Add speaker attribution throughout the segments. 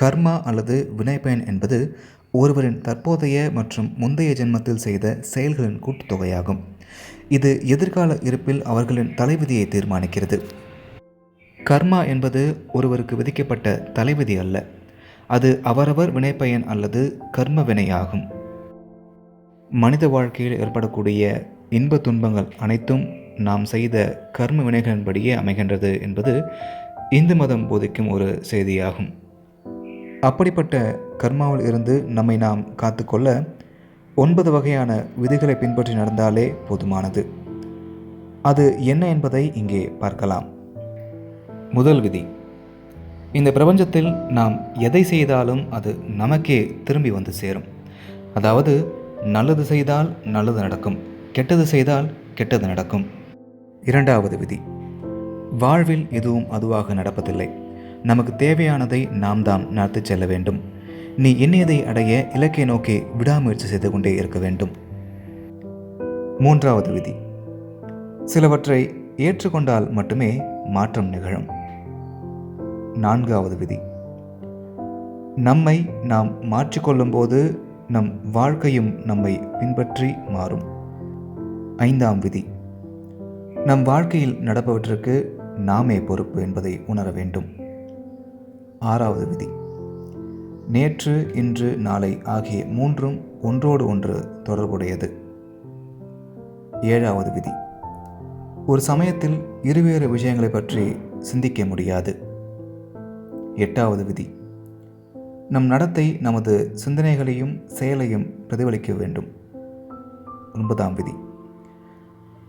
Speaker 1: கர்மா அல்லது வினைப்பயன் என்பது ஒருவரின் தற்போதைய மற்றும் முந்தைய ஜென்மத்தில் செய்த செயல்களின் கூட்டுத்தொகையாகும். இது எதிர்கால இருப்பில் அவர்களின் தலைவிதியை தீர்மானிக்கிறது. கர்மா என்பது ஒருவருக்கு விதிக்கப்பட்ட தலைவிதி அல்ல. அது அவரவர் வினைப்பயன் அல்லது கர்ம வினையாகும். மனித வாழ்க்கையில் ஏற்படக்கூடிய இன்ப துன்பங்கள் அனைத்தும் நாம் செய்த கர்ம வினைகளின்படியே அமைகின்றது என்பது இந்து மதம் போதிக்கும் ஒரு செய்தியாகும். அப்படிப்பட்ட கர்மாவில் இருந்து நம்மை நாம் காத்துக்கொள்ள ஒன்பது வகையான விதிகளை பின்பற்றி நடந்தாலே போதுமானது. அது என்ன என்பதை இங்கே பார்க்கலாம். முதல் விதி இந்த பிரபஞ்சத்தில் நாம் எதை செய்தாலும் அது நமக்கே திரும்பி வந்து சேரும். அதாவது நல்லது செய்தால் நல்லது நடக்கும் கெட்டது செய்தால் கெட்டது நடக்கும். இரண்டாவது விதி வாழ்வில் எதுவும் அதுவாக நடப்பதில்லை. நமக்கு தேவையானதை நாம் தான் நடத்தி செல்ல வேண்டும். நீ எண்ணியதை அடைய இலக்கை நோக்கி விடாமுயற்சி செய்து கொண்டே இருக்க வேண்டும். மூன்றாவது விதி. சிலவற்றை ஏற்றுக்கொண்டால் மட்டுமே மாற்றம் நிகழும். நான்காவது விதி. நம்மை நாம் மாற்றிக்கொள்ளும்போது நம் வாழ்க்கையும் நம்மை பின்பற்றி மாறும். ஐந்தாம் விதி. நம் வாழ்க்கையில் நடப்பவற்றுக்கு நாமே பொறுப்பு என்பதை உணர வேண்டும். ஆறாவது விதி. நேற்று இன்று நாளை ஆகிய மூன்றும் ஒன்றோடு ஒன்று தொடர்புடையது. ஏழாவது விதி. ஒரு சமயத்தில் இருவேறு விஷயங்களை பற்றி சிந்திக்க முடியாது. எட்டாவது விதி. நம் நடத்தை நமது சிந்தனைகளையும் செயலையும் பிரதிபலிக்க வேண்டும். ஒன்பதாம் விதி.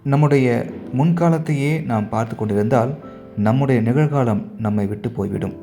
Speaker 1: நம்முடைய முன்காலத்தையே நாம் பார்த்து கொண்டிருந்தால் நம்முடைய நிகழ்காலம் நம்மை விட்டு போய்விடும்.